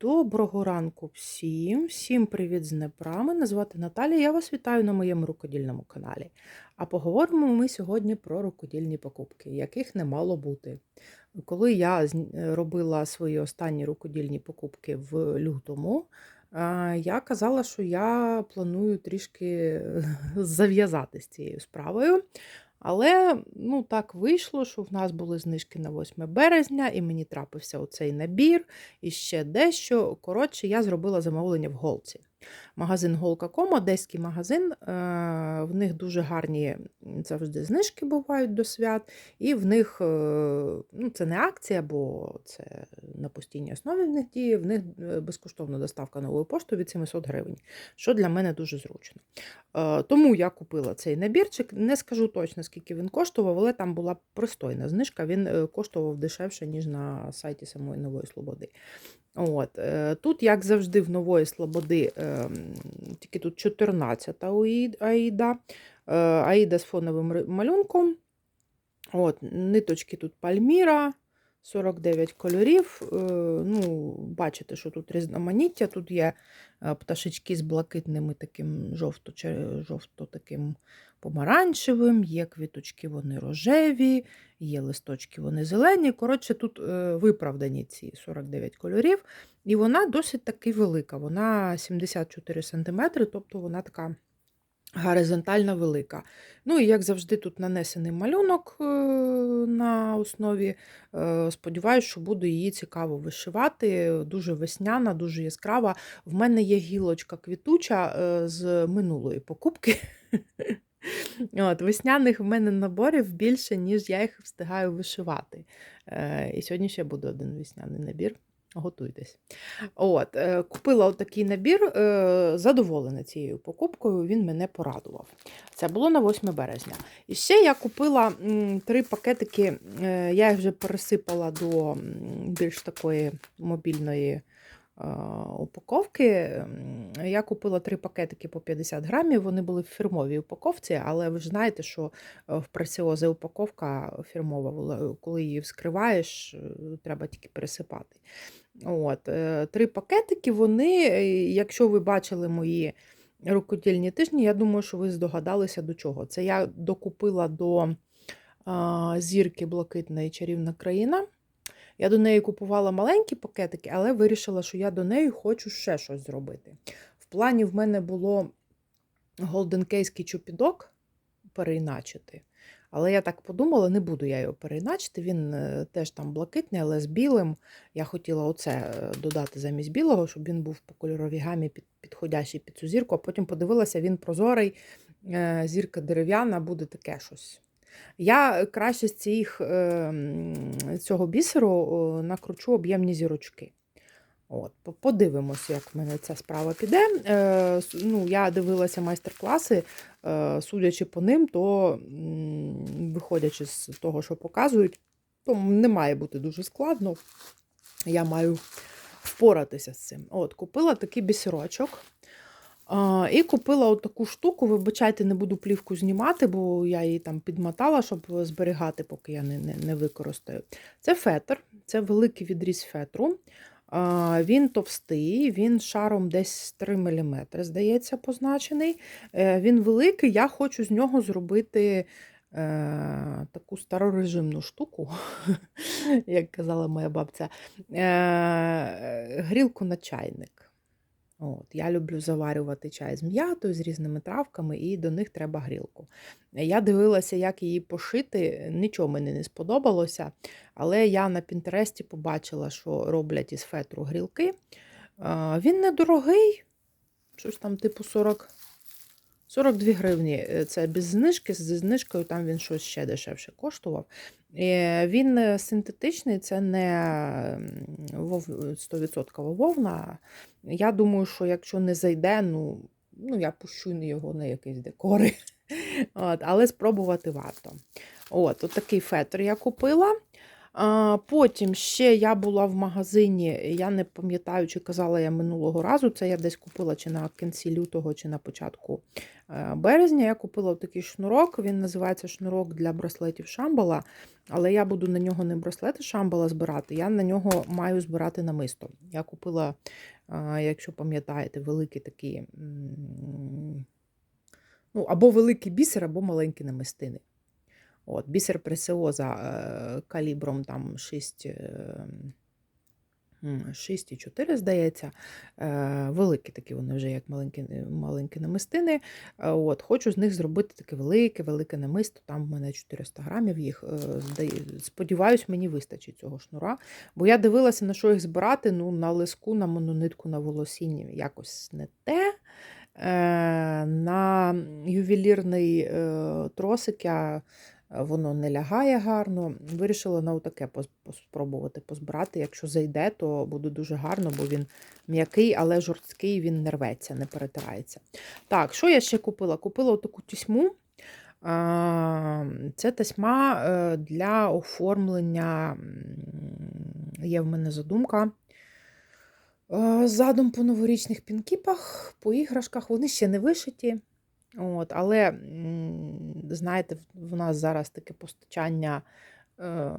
Доброго ранку всім, всім привіт з Днепра. Мене звати Наталія. Я вас вітаю на моєму рукодільному каналі. А поговоримо ми сьогодні про рукодільні покупки, яких не мало бути. Коли я робила свої останні рукодільні покупки в лютому, я казала, що я планую трішки зав'язати з цією справою. Але ну, так вийшло, що в нас були знижки на 8 березня, і мені трапився оцей набір і ще дещо. Коротше, я зробила замовлення в Голці. Магазин Голка.ком, одеський магазин. е, В них дуже гарні завжди знижки бувають до свят. І в них е, ну, це не акція, бо це на постійній основі в них діє. В них е, безкоштовна доставка новою поштою від 700 гривень, що для мене дуже зручно. Тому я купила цей набірчик. Не скажу точно, скільки він коштував, але там була пристойна знижка. Він коштував дешевше, ніж на сайті самої Нової Слободи. От. е, Тут, як завжди, в Нової Слободи, ем, тільки тут 14-та аїда, е, аїда з фоновим малюнком. От, ниточки тут Пальміра, 49 кольорів. Е, Ну, бачите, що тут різноманіття. Тут є е, пташечки з блакитними таким жовто, жовто таким помаранчевим, є квіточки, вони рожеві, є листочки, вони зелені. Коротше, тут е, виправдані ці 49 кольорів. І вона досить таки велика. Вона 74 см, тобто вона така горизонтально велика. Ну і як завжди, тут нанесений малюнок е, на основі. Е, Сподіваюсь, що буду її цікаво вишивати. Дуже весняна, дуже яскрава. В мене є гілочка квітуча е, з минулої покупки. От, весняних в мене наборів більше, ніж я їх встигаю вишивати. І сьогодні ще буде один весняний набір. Готуйтесь. От, е, купила такий набір, е, задоволена цією покупкою, він мене порадував. Це було на 8 березня. І ще я купила три пакетики, е, я їх вже пересипала до більш такої мобільної упаковки. Я купила три пакетики по 50 грамів. Вони були в фірмовій упаковці, але ви ж знаєте, що е, в пресіози упаковка фірмова, вона- коли її вскриваєш, е, треба тільки пересипати. От, е, три пакетики, вони, е, якщо ви бачили мої рукодільні тижні, я думаю, що ви здогадалися до чого. Це я докупила до зірки блакитної чарівна країна. Я до неї купувала маленькі пакетики, але вирішила, що я до неї хочу ще щось зробити. В плані в мене було голденкейський чупідок переіначити. Але я так подумала, не буду я його переіначити. Він е, теж там блакитний, але з білим. Я хотіла оце е, додати замість білого, щоб він був по кольоровій гамі підходящий під цю зірку, а потім подивилася, він прозорий, е, зірка дерев'яна, буде таке щось. Я краще з цих, е, цього бісеру накручу об'ємні зірочки. От, подивимося, як в мене ця справа піде. Е, ну, я дивилася майстер-класи, е, судячи по ним, то виходячи з того, що показують, то не має бути дуже складно. Я маю впоратися з цим. От, купила такий бісерочок. І купила таку штуку. Вибачайте, не буду плівку знімати, бо я її там підмотала, щоб зберігати, поки я не, не, не використаю. Це фетр, це великий відріз фетру. Він товстий, він шаром десь 3 мм, здається, позначений. Е, Він великий, я хочу з нього зробити е, таку старорежимну штуку, як казала моя бабця, е, грілку на чайник. От, я люблю заварювати чай з м'ятою, з різними травками, і до них треба грілку. Я дивилася, як її пошити, нічого мені не сподобалося, але я на Пінтересті побачила, що роблять із фетру грілки. Він недорогий, щось там типу 40, 42 гривні. Е, Це без знижки, зі знижкою там він щось ще дешевше коштував. Е, Він е, синтетичний, це не 100% вовна. Я думаю, що якщо не зайде, ну, ну я пущу його на якісь декори. От, але спробувати варто. От, от такий фетр я купила. Потім ще я була в магазині, я не пам'ятаю, чи казала я минулого разу. Це я десь купила чи на кінці лютого, чи на початку е, березня. Я купила такий шнурок. Він називається шнурок для браслетів Шамбала. Але я буду на нього не браслети Шамбала збирати, я на нього маю збирати намисто. Я купила, е, якщо пам'ятаєте, великий такий. Ну, або великий бісер, або маленькі намистини. От, Бісер пресіоза е, калібром там 6, е, 6,4, здається. Великі такі вони вже як маленькі, маленькі намистини. Е, От, хочу з них зробити таке велике, велике намисто. Там в мене 400 грамів їх. е, Сподіваюсь, мені вистачить цього шнура. Бо я дивилася, на що їх збирати. Ну, на лиску, на мононитку, на волосінні якось не те. Е, На ювелірний е, тросик я воно не лягає гарно. Вирішила на пос- спробувати позбирати. Якщо зайде, то буде дуже гарно, бо він м'який, але жорсткий, він не рветься, не перетирається. Так, що я ще купила? Купила таку тісьму. Це тасьма е, для оформлення. Є в мене задумка. Е, Задум по новорічних пінкіпах, по іграшках, вони ще не вишиті. От, але, знаєте, в нас зараз таке постачання е,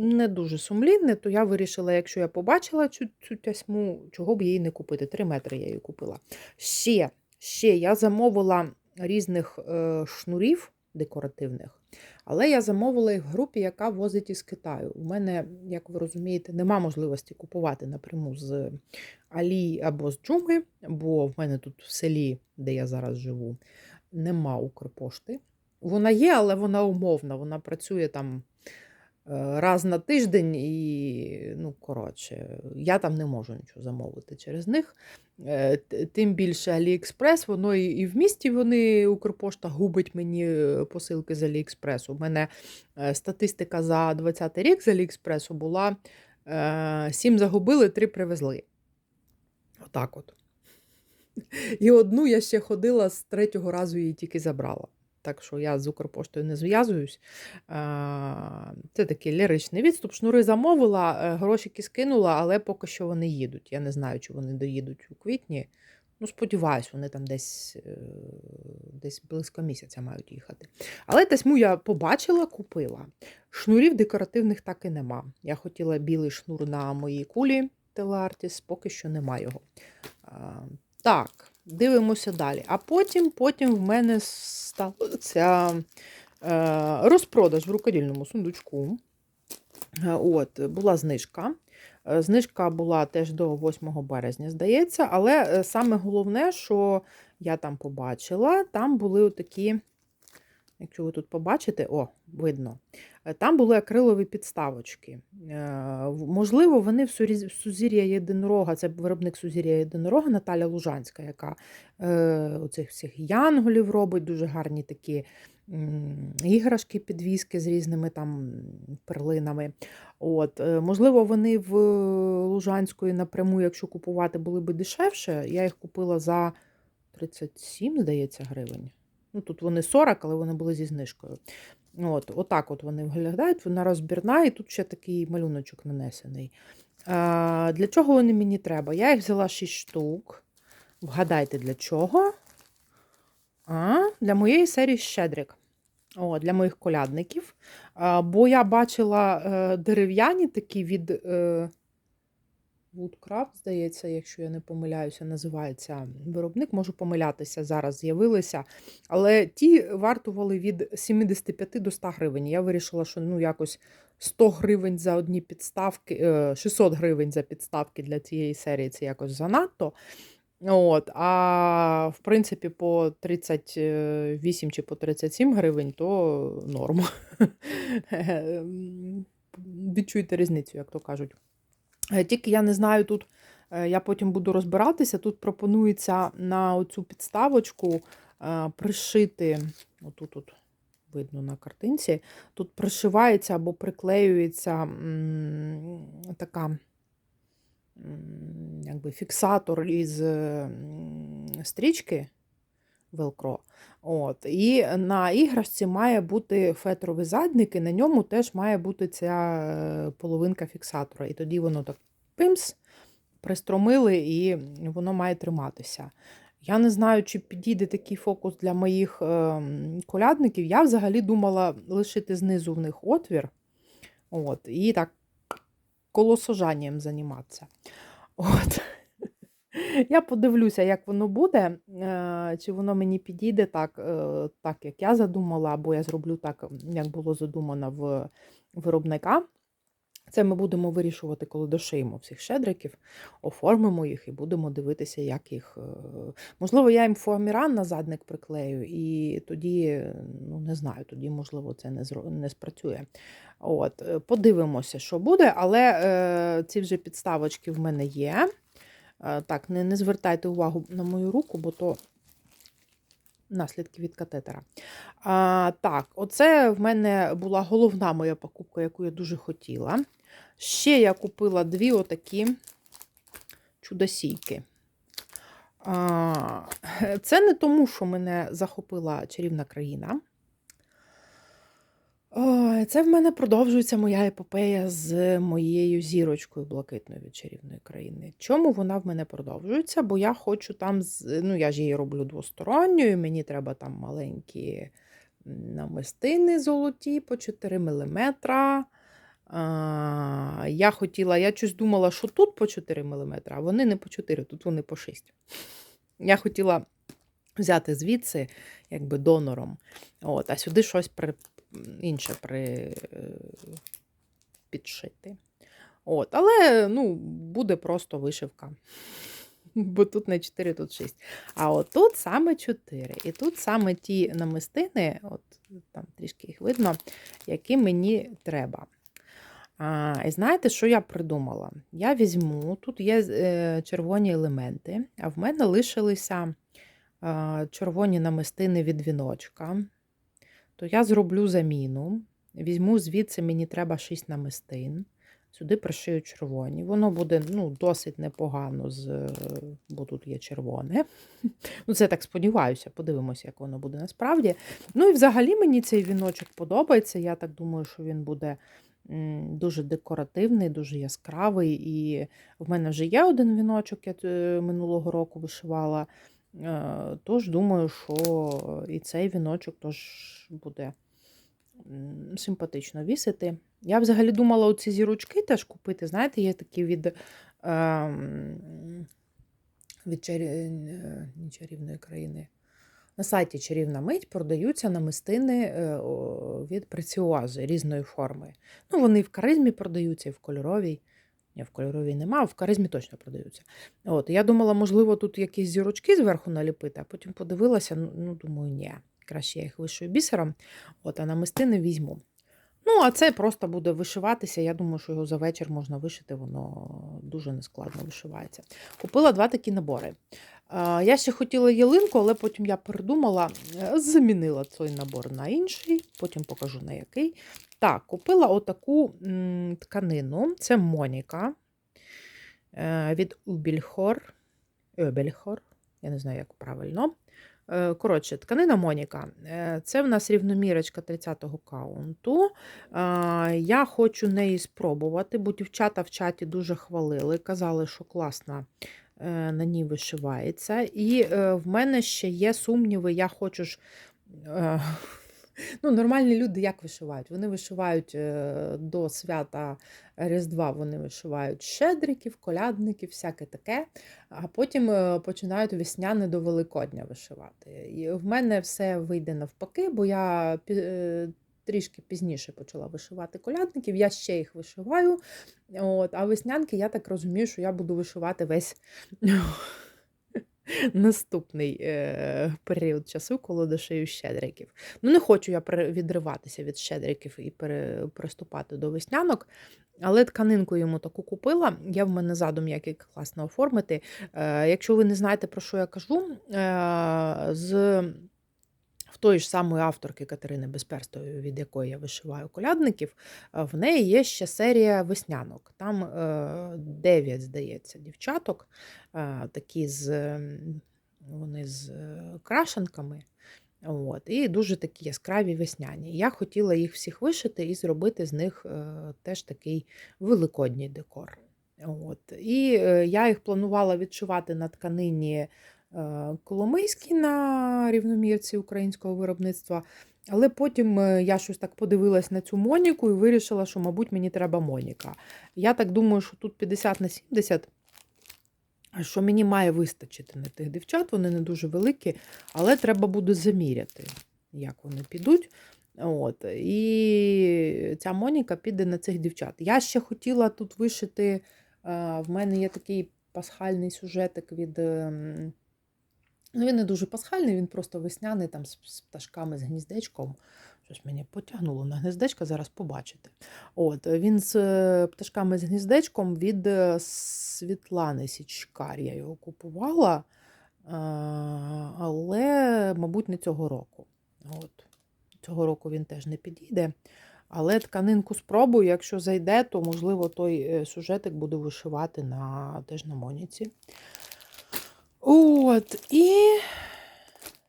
не дуже сумлінне, то я вирішила, якщо я побачила цю, цю тясьму, чого б її не купити. Три метри я її купила. Ще, ще я замовила різних е, шнурів декоративних, але я замовила їх в групі, яка возить із Китаю. У мене, як ви розумієте, нема можливості купувати напряму з Алі або з Джуми, бо в мене тут в селі, де я зараз живу, нема Укрпошти. Вона є, але вона умовна. Вона працює там раз на тиждень, і, ну, коротше, я там не можу нічого замовити через них. Е, Тим більше Аліекспрес, воно і в місті вони Укрпошта губить мені е, посилки з Аліекспресу. У мене е, статистика за 20 рік з Аліекспресу була 7 загубили, 3 привезли. Отак от. І одну я ще ходила з третього разу її тільки забрала. Так що я з Укрпоштою не зв'язуюсь. Це такий ліричний відступ. Шнури замовила, е, грошики скинула, але поки що вони їдуть. Я не знаю, чи вони доїдуть у квітні. Ну, сподіваюсь, вони там десь, е, десь близько місяця мають їхати. Але тасьму я побачила, купила. Шнурів декоративних так і нема. Я хотіла білий шнур на моїй кулі Телартіс, поки що нема його. Так, дивимося далі. А потім, потім в мене стався е, розпродаж в рукодільному сундучку. Е, От, була знижка. Е, Знижка була теж до 8 березня, здається, але саме головне, що я там побачила, там були такі, якщо ви тут побачите, о, видно, е, там були акрилові підставочки. Е, Можливо, вони в Сузір'я Єдинорога, це виробник Сузір'я Єдинорога Наталя Лужанська, яка е, оцих всіх янголів робить, дуже гарні такі іграшки, підвіски з різними там перлинами. От, можливо, вони в Лужанської напряму, якщо купувати, були би дешевше. Я їх купила за 37, здається, гривень. Ну, тут вони 40, але вони були зі знижкою. От, отак от вони виглядають, вона розбірна, і тут ще такий малюночок нанесений. А, для чого вони мені треба? Я їх взяла 6 штук. Вгадайте, для чого? А, для моєї серії Щедрик. О, для моїх колядників. А, бо я бачила е, дерев'яні такі від е, Woodcraft, здається, якщо я не помиляюся, називається виробник. Можу помилятися, зараз з'явилися. Але ті вартували від 75 до 100 гривень. Я вирішила, що ну якось 100 гривень за одні підставки, е, 600 гривень за підставки для цієї серії це якось занадто. От, а в принципі, по 38 чи по 37 гривень то норм. Ем, Відчуйте різницю, як то кажуть. Е, Тільки я не знаю, тут е, я потім буду розбиратися. Тут пропонується на оцю підставочку е, пришити, отут тут видно на картинці, тут пришивається або приклеюється така якби фіксатор із стрічки. Велкро. От. І на іграшці має бути фетровий задник, і на ньому теж має бути ця е, половинка фіксатора. І тоді воно так пимс, пристромили, і воно має триматися. Я не знаю, чи підійде такий фокус для моїх е, колядників. Я взагалі думала лишити знизу в них отвір. От, і так колосожанням займатися. От. Я подивлюся, як воно буде, е, чи воно мені підійде так, е, так, як я задумала, або я зроблю так, як було задумано в виробника. Це ми будемо вирішувати, коли дошиємо всіх щедриків, оформимо їх і будемо дивитися, як їх. е, Можливо, я їм фоаміран на задник приклею, і тоді, ну не знаю, тоді, можливо, це не зро- не спрацює. От, подивимося, що буде, але е, ці вже підставочки в мене є. Е, Так, не, не звертайте увагу на мою руку, бо то наслідки від катетера. А, так, оце в мене була головна моя покупка, яку я дуже хотіла. Ще я купила дві отакі чудосійки. А, це не тому, що мене захопила чарівна країна. Це в мене продовжується моя епопея з моєю зірочкою блакитною від чарівної країни. Чому вона в мене продовжується? Бо я хочу там, ну я ж її роблю двосторонньою, мені треба там маленькі намистини золоті по 4 мм. А, я хотіла, я щось думала, що тут по 4 мм, а вони не по 4, тут вони по 6. Я хотіла взяти звідси, якби донором, от, а сюди щось при, інше при, е, підшити. От, але ну, буде просто вишивка. Бо тут не 4, тут 6. А от тут саме 4. І тут саме ті намистини, от там трішки їх видно, які мені треба. А, і знаєте, що я придумала? Я візьму, тут є е, червоні елементи, а в мене лишилися е, червоні намистини від віночка. То я зроблю заміну. Візьму звідси, мені треба 6 намистин. Сюди пришию червоні. Воно буде ну, досить непогано, з, бо тут є червоне. Ну, Це так сподіваюся, подивимося, як воно буде насправді. Ну і взагалі мені цей віночок подобається. Я так думаю, що він буде дуже декоративний, дуже яскравий. І в мене вже є один віночок, я е, минулого року вишивала. Е, Тож думаю, що і цей віночок теж буде симпатично вісити. Я взагалі думала оці зірочки теж купити. Знаєте, є такі від, ем, від е, чарівної країни. На сайті Чарівна мить продаються намистини е, від преціози різної форми. Ну, вони в каризмі продаються, і в кольоровій. Ні, в кольоровій нема, а в каризмі точно продаються. От, я думала, можливо, тут якісь зірочки зверху наліпити, а потім подивилася, ну, ну думаю, ні, краще я їх вишую бісером, от, а намистини візьму. Ну, а це просто буде вишиватися. Я думаю, що його за вечір можна вишити, воно дуже нескладно вишивається. Купила два такі набори. Я ще хотіла ялинку, але потім я передумала, е, замінила цей набор на інший, потім покажу на який. Так, купила отаку тканину. Це Моніка е, від Убільхор. Öbelhor, я не знаю, як правильно. Е, Коротше, тканина Моніка. Е, Це в нас рівномірочка 30-го каунту. Е, Я хочу неї спробувати, бо дівчата в чаті дуже хвалили, казали, що класна на ній вишивається. І в мене ще є сумніви, я хочу ж. Ну, нормальні люди як вишивають? Вони вишивають е, до свята Різдва, вони вишивають щедриків, колядників, всяке таке, а потім е, починають весняне до Великодня вишивати. І в мене все вийде навпаки, бо я е, трішки пізніше почала вишивати колядників, я ще їх вишиваю. От, а веснянки, я так розумію, що я буду вишивати весь наступний е, період часу, коли дошию щедриків. Ну, не хочу я відриватися від щедриків і пере- приступати до веснянок. Але тканинку йому таку купила. Я в мене задум, як її класно оформити. Е, якщо ви не знаєте, про що я кажу, е, з в тої ж самої авторки Катерини Безперстої, від якої я вишиваю колядників, е, в неї є ще серія веснянок. Там 9, здається, дівчаток, е, такі з вони з е, крашенками. От, і дуже такі яскраві весняні. Я хотіла їх всіх вишити і зробити з них е, теж такий великодній декор. От. І е, я їх планувала відшивати на тканині е, Коломийській на рівномірці українського виробництва. Але потім е, я щось так подивилась на цю Моніку і вирішила, що, мабуть, мені треба Моніка. Я так думаю, що тут 50 на 70, що мені має вистачити на тих дівчат, вони не дуже великі, але треба буде заміряти, як вони підуть. От. І ця Моніка піде на цих дівчат. Я ще хотіла тут вишити, е, в мене є такий пасхальний сюжетик від. Ну, він не дуже пасхальний, він просто весняний, там з, пташками, з гніздечком. Щось мені потягнуло на гніздечко, зараз побачите. От, він з е, пташками з гніздечком від е, Світлани Січкар. Я його купувала, але, мабуть, не цього року. От. Цього року він теж не підійде. Але тканинку спробую, якщо зайде, то, можливо, той е, сюжетик буду вишивати на, теж на Моніці. От, і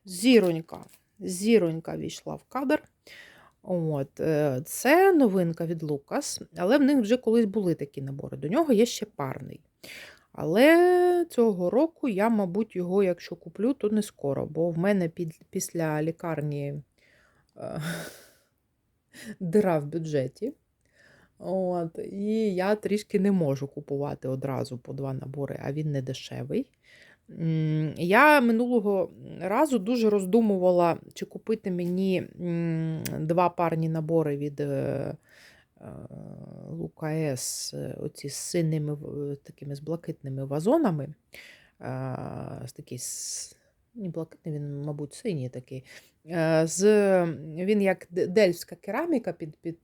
зіронька. Зіронька війшла в кадр. От, е, Це новинка від Лукас, але в них вже колись були такі набори. До нього є ще парний. Але цього року я, мабуть, його, якщо куплю, то не скоро, бо в мене під, після лікарні е, дира в бюджеті. От, І я трішки не можу купувати одразу по два набори, а він не дешевий. Я минулого разу дуже роздумувала, чи купити мені два парні набори від е, е, Лукаес, е, оці з синими, такими з блакитними вазонами. З такий, не блакитний, він, мабуть, синій такий. З, він як дельфська кераміка під, під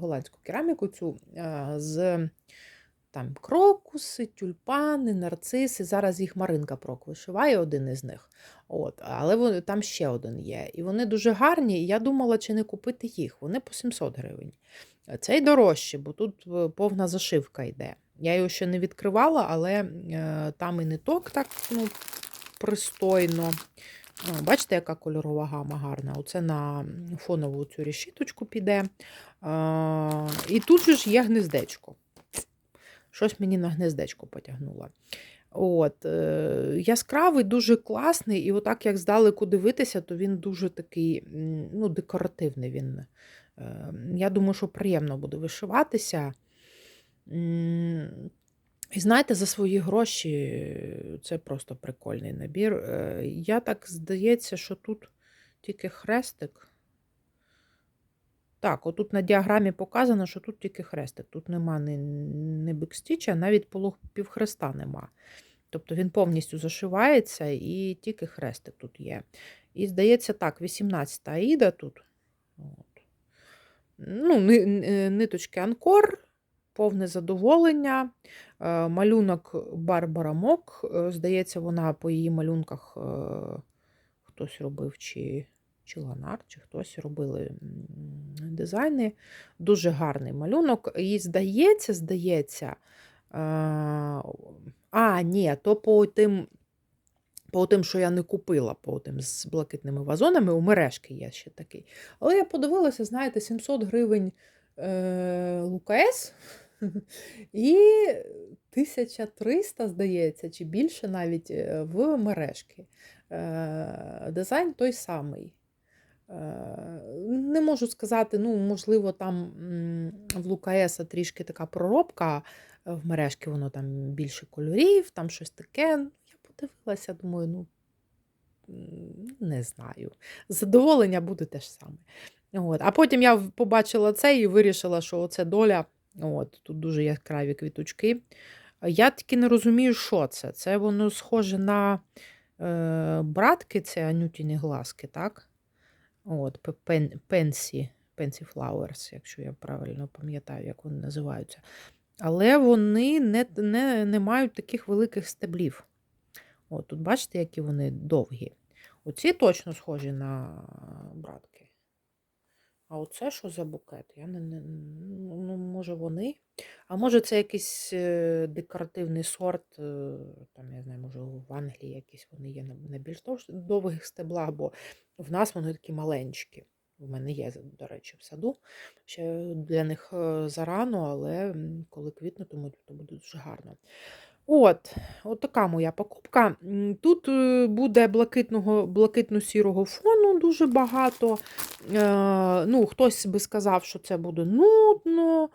голландську кераміку цю з там крокуси, тюльпани, нарциси. Зараз їх Маринка Прок вишиває один із них. От, але вони, там ще один є. І вони дуже гарні. І я думала, чи не купити їх. Вони по 700 гривень. Цей дорожче, бо тут е, повна зашивка йде. Я його ще не відкривала, але е, там і ниток так ну, пристойно. Бачите, яка кольорова гама гарна. Оце на фонову цю решіточку піде. А, і тут же ж є гнездечко. Щось мені на гнездечко потягнуло. От, е, яскравий, дуже класний, і отак, як здалеку дивитися, то він дуже такий ну, декоративний. Він. Е, Я думаю, що приємно буде вишиватися. І знаєте, за свої гроші е, це просто прикольний набір. Е, Я так здається, що тут тільки хрестик. Так, отут на діаграмі показано, що тут тільки хрестик. Тут нема ні, ні бекстіча, навіть полу півхреста нема. Тобто він повністю зашивається і тільки хрестик тут є. І здається, так, 18 аїда тут. От. Ну, ни- Ниточки Анкор, повне задоволення. Е, Малюнок Барбара Мок. Е, Здається, вона по її малюнках е, хтось робив, чи, чи Ланар, чи хтось робили дизайни. Дуже гарний малюнок. І здається, здається. е, А, ні, то по тим. По тим, що я не купила, по тим з блакитними вазонами, у мережки є ще такий. Але я подивилася, знаєте, 700 гривень е, Лукаес і 1300, здається, чи більше навіть е, в мережки. Е, дизайн той самий. Е, Не можу сказати, ну, можливо, там в Лукаеса трішки така проробка, в мережки воно там більше кольорів, там щось таке. Ну, Я подивилася, думаю, ну не знаю. Задоволення буде те ж саме. От. А потім я побачила це і вирішила, що оце доля. От, тут дуже яскраві квіточки. Я тільки не розумію, що це. Це воно схоже на е, братки, це анютіні глазки, так? От, пенсі, пенсі Flowers, якщо я правильно пам'ятаю, як вони називаються. Але вони не, не, не мають таких великих стеблів. От, тут бачите, які вони довгі. Оці точно схожі на братки. А оце що за букет? Я не, не ну, може вони. А може це якийсь е, декоративний сорт, е, там, я знаю, може в Англії якісь вони є на, більш довгих стеблах, бо в нас вони такі маленькі. У мене є, до речі, в саду. Ще для них е, зарано, але коли квітнутимуть, то буде дуже гарно. От, от така моя покупка. Тут е, буде блакитного, блакитно-сірого фону дуже багато. Е, ну, хтось би сказав, що це буде нудно,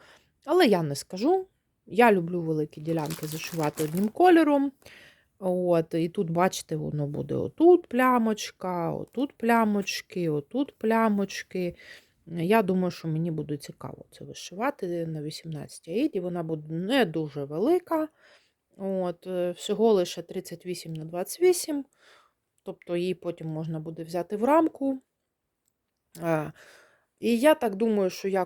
але я не скажу. Я люблю великі ділянки зашивати одним кольором. От, і тут, бачите, воно буде отут плямочка, отут плямочки, отут плямочки. Я думаю, що мені буде цікаво це вишивати на 18 аїді. Вона буде не дуже велика. От, е, всього лише 38 на 28, тобто її потім можна буде взяти в рамку. І я так думаю, що я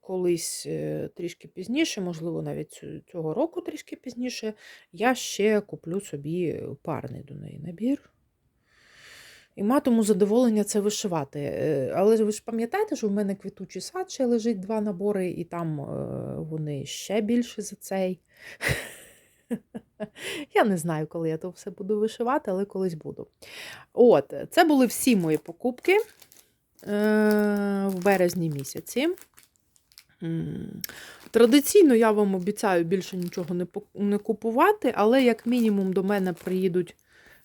колись е, трішки пізніше, можливо, навіть цього року трішки пізніше, я ще куплю собі парний до неї набір. І матиму задоволення це вишивати. Е, Але ви ж пам'ятаєте, що в мене квітучий сад ще лежить два набори, і там е, вони ще більше за цей. Я не знаю, коли я то все буду вишивати, але колись буду. От, це були всі мої покупки е, в березні місяці. Традиційно я вам обіцяю більше нічого не, не купувати, але як мінімум до мене приїдуть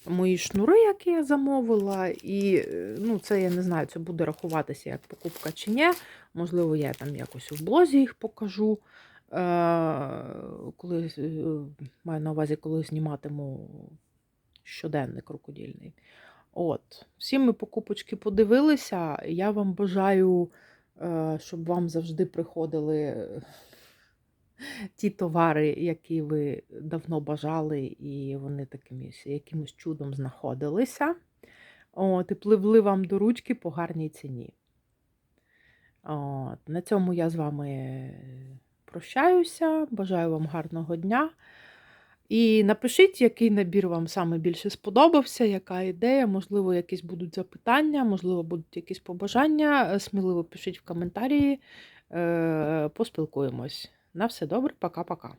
мої шнури, які я замовила. І е, ну, це я не знаю, це буде рахуватися як покупка чи ні. Можливо, я там якось в блозі їх покажу. Е, Коли е, маю на увазі, коли зніматиму щоденник крокодільний. От, всі ми покупочки подивилися. Я вам бажаю, е, щоб вам завжди приходили ті товари, які ви давно бажали, і вони таким якимось чудом знаходилися. От, і пливли вам до ручки по гарній ціні. От, на цьому я з вами прощаюся. Бажаю вам гарного дня. І напишіть, який набір вам саме більше сподобався, яка ідея, можливо, якісь будуть запитання, можливо, будуть якісь побажання. Е, Сміливо пишіть в коментарі, Е, поспілкуємось. На все добре, пока-пока.